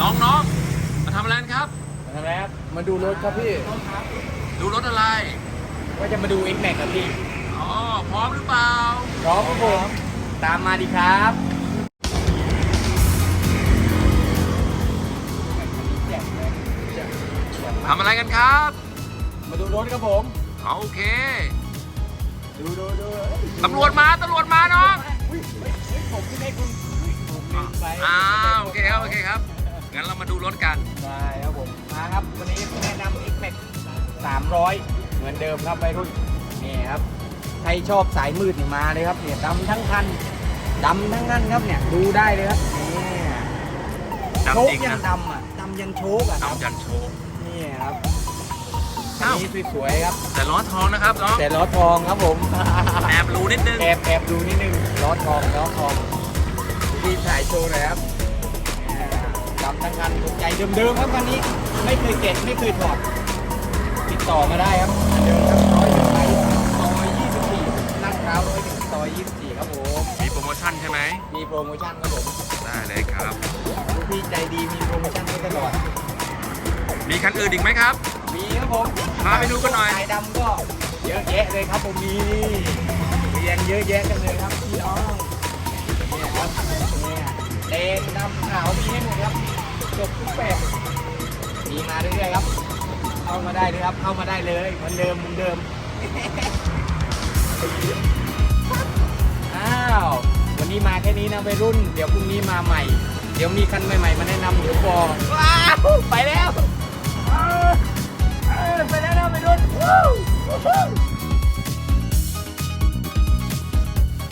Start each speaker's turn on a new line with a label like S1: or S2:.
S1: น้องๆ มาทำอะไรกันครับ
S2: นะครับ มาดูรถครับพี่
S1: ดูรถอะไร
S2: ว่าจะมาดู X Max ครับพี่
S1: อ๋อ พร้อมหรือเปล่า
S2: พร้อมครับผม ตามมาดีครับ
S1: ทำอะไรกันครับ
S2: มาดูรถครับผม
S1: โอเค
S2: ดูดูดู
S1: ตำรวจมา ตำรวจมาน้อง
S2: อุ้ยเฮ้ยเฮ้ยผมที่ให้คุณอุ้ยผมลืมไป
S1: อ่าโอเคครับ โอเคครับ งั้นเรามาดูรถกัน
S2: ใช่ครับผม มาครับ วันนี้แนะนำ X Max 300 เหมือนเดิมครับวัยรุ่น นี่ครับ ใครชอบสายมืดนี่มาเลยครับ เนี่ยดำทั้งคันดำทั้งนั้นครับเนี่ย ดูได้เลยครับนี่โช
S1: ดำ
S2: ค
S1: จริง
S2: ยั
S1: นะ
S2: งดำอะดำยันโชคอะครับ
S1: ดำยันโชว์
S2: นี่ครับคัน
S1: อ้าว
S2: นี้สวยๆครับ
S1: แต่ล้อทองนะครับน้อง
S2: แต่ล้อทองครับผม
S1: แอบรู้นิดนึง
S2: แอบแอบดูนิดนึงล้อทองล้อทองรีบถ่ายโชว์หน่อยครับเนี่ย ดำทั้งคันถูกใจเดิมๆครับคันนี้ไม่เคยเก็บไม่เคยถอดติดต่อมาได้ครับเดิมครับร้อยหนึ่งไซส์ซอยยี่สิบสี่ลาดพร้าวร้อยหนึ่งซอยยี่สิบสี่ครับผม
S1: มีโปรโมชั่นใช่ไหม
S2: มีโปรโมชั่นครับผม
S1: ได้เลยครับ
S2: ลูกพี่ใจดีมีโปรโมชั่นให้ตลอด
S1: มีคันอื่นอีกไหมครับ
S2: มีครับผม
S1: พาไปดูกันหน่อย
S2: สายดำก็เยอะแยะเลยครับผมมีเรียงเยอะแยะกันเลยครับพี่น้องเนี่ยครับเนี่ยแดงดำขาวมีให้หมดครับ ได้เลยครับ เข้ามาได้เลยเหมือนเดิมเหมือนเดิม อ้าว วันนี้มาแค่นี้นะวัยรุ่น เดี๋ยวพรุ่งนี้มาใหม่ เดี๋ยวมีคันใหม่ๆมาแนะนำเดี๋ยวบอกว้าวไปแล้วเออเออไปแล้วนะวัยรุ่นวู้วู้